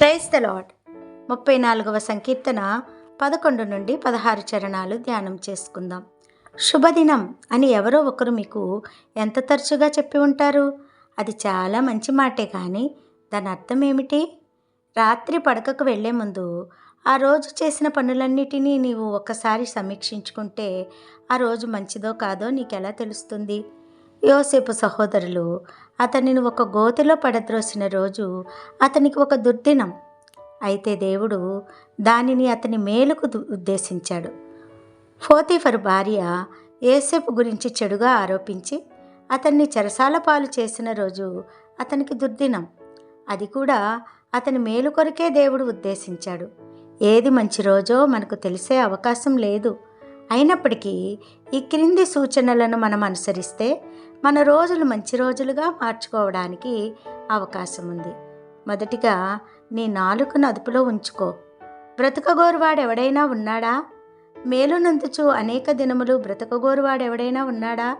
Praise the lord ముప్పై నాలుగవ సంకీర్తన పదకొండు నుండి పదహారు చరణాలు ధ్యానం చేసుకుందాం. శుభదినం అని ఎవరో ఒకరు మీకు ఎంత తరచుగా చెప్పి ఉంటారు? అది చాలా మంచి మాటే కానీ దాని అర్థం ఏమిటి? రాత్రి పడకకు వెళ్ళే ముందు ఆ రోజు చేసిన పనులన్నిటినీ నీవు ఒక్కసారి సమీక్షించుకుంటే ఆ రోజు మంచిదో కాదో నీకెలా తెలుస్తుంది? యోసేపు సహోదరులు అతనిని ఒక గోతిలో పడద్రోసిన రోజు అతనికి ఒక దుర్దినం. అయితే దేవుడు దానిని అతని మేలుకు ఉద్దేశించాడు. ఫోతీఫర్ భార్య ఏసేపు గురించి చెడుగా ఆరోపించి అతన్ని చెరసాల పాలు చేసిన రోజు అతనికి దుర్దినం. అది కూడా అతని మేలు కొరకే దేవుడు ఉద్దేశించాడు. ఏది మంచి రోజో మనకు తెలిసే అవకాశం లేదు. అయినప్పటికీ ఈ క్రింది సూచనలను మనం అనుసరిస్తే మన రోజులు మంచి రోజులుగా మార్చుకోవడానికి అవకాశం ఉంది మొదటిగా నీ నాలుకను అదుపులో ఉంచుకో. బ్రతకగోరువాడెవడైనా ఉన్నాడా? మేలునందుచు అనేక దినములు బ్రతకగోరువాడెవడైనా ఉన్నాడా?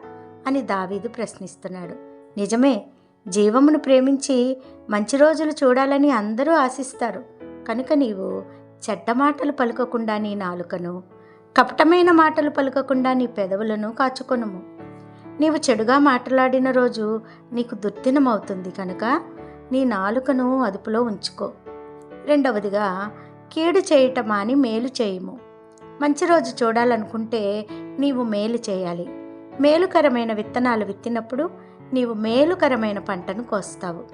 అని దావీదు ప్రశ్నిస్తున్నాడు. నిజమే జీవమును ప్రేమించి మంచి రోజులు చూడాలని అందరూ ఆశిస్తారు. కనుక నీవు చెడ్డ మాటలు పలుకకుండా నీ నాలుకను కపటమైన మాటలు పలుకకుండా నీ పెదవులను కాచుకొనుము. నీవు చెడుగా మాట్లాడిన రోజు నీకు దుర్దినమవుతుంది కనుక నీ నాలుకను అదుపులో ఉంచుకో. రెండవదిగా కీడు చేయటమా అని మేలు చేయము. మంచి రోజు చూడాలనుకుంటే నీవు మేలు చేయాలి. మేలుకరమైన విత్తనాలు విత్తినప్పుడు నీవు మేలుకరమైన పంటను కోస్తావు.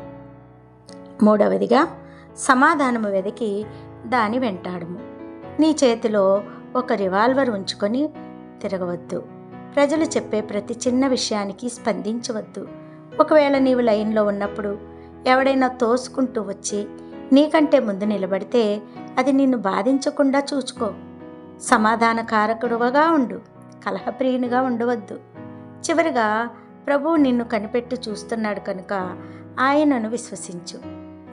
మూడవదిగా సమాధానము వెదికి దాని వెంటాడము. నీ చేతిలో ఒక రివాల్వర్ ఉంచుకొని తిరగవద్దు. ప్రజలు చెప్పే ప్రతి చిన్న విషయానికి స్పందించవద్దు. ఒకవేళ నీవు లైన్లో ఉన్నప్పుడు ఎవడైనా తోసుకుంటూ వచ్చి నీకంటే ముందు నిలబడితే అది నిన్ను బాధించకుండా చూచుకో. సమాధానకారకుడుగా ఉండు. కలహప్రియునిగా ఉండవద్దు. చివరిగా ప్రభువు నిన్ను కనిపెట్టి చూస్తున్నాడు కనుక ఆయనను విశ్వసించు.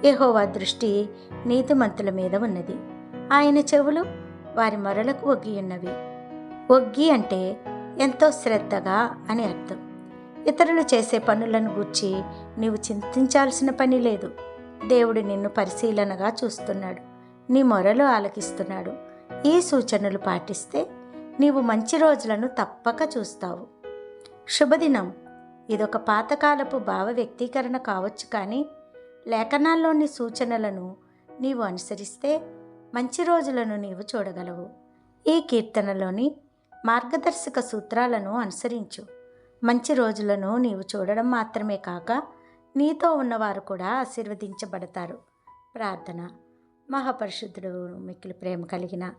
ఏహోవా దృష్టి నీతిమంతుల మీద ఉన్నది. ఆయన చెవులు వారి మొరలకు ఒగ్గి ఉన్నవి. ఒగ్గి అంటే ఎంతో శ్రద్ధగా అని అర్థం. ఇతరులు చేసే పనులను గూర్చి నీవు చింతించాల్సిన పని లేదు. దేవుడు నిన్ను పరిశీలనగా చూస్తున్నాడు. నీ మొరలు ఆలకిస్తున్నాడు. ఈ సూచనలు పాటిస్తే నీవు మంచి రోజులను తప్పక చూస్తావు. శుభదినం. ఇదొక పాతకాలపు భావ వ్యక్తీకరణ కావచ్చు కానీ లేఖనాల్లోని సూచనలను నీవు అనుసరిస్తే మంచి రోజులను నీవు చూడగలవు. ఈ కీర్తనలోని మార్గదర్శక సూత్రాలను అనుసరించు. మంచి రోజులను నీవు చూడడం మాత్రమే కాక నీతో ఉన్నవారు కూడా ఆశీర్వదించబడతారు. ప్రార్థన. మహాపరిశుద్ధుడు మిక్కిలి ప్రేమ కలిగిన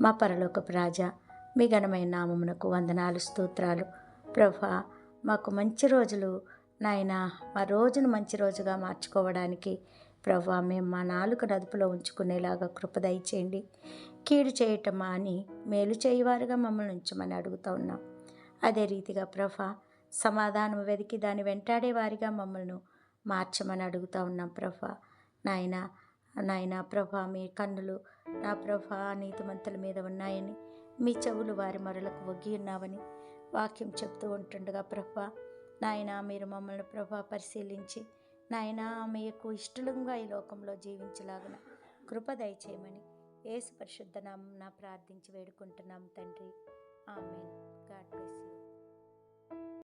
మా పరలోకపు రాజా మీ ఘనమైన నామమునకు వందనాలు స్తోత్రాలు. ప్రభా మాకు మంచి రోజులు. నాయన మా రోజును మంచి రోజుగా మార్చుకోవడానికి ప్రభా మేము మా నాలుక నదుపులో ఉంచుకునేలాగా కృపదయ చేయండి కీడు చేయటం అని మేలు చేయవారుగా మమ్మల్ని ఉంచమని అడుగుతా ఉన్నాం. అదే రీతిగా ప్రభా సమాధానం వెతికి దాన్ని వెంటాడే వారిగా మమ్మల్ని మార్చమని అడుగుతా ఉన్నాం ప్రభా. నాయన నాయన ప్రభా మీ కన్నులు నా ప్రభా నీతిమంతుల మీద ఉన్నాయని మీ చెవులు వారి మరలకు ఒగ్గి ఉన్నావని వాక్యం చెప్తూ ఉంటుండగా ప్రభా నాయన మీరు మమ్మల్ని ప్రభా పరిశీలించి నాయన మీకు ఇష్టలంగా ఈ లోకంలో జీవించలాగన కృప దయచేయమని ఏసు పరిశుద్ధ నామం ప్రార్థించి వేడుకుంటున్నాం తండ్రి. ఆమెన్. God bless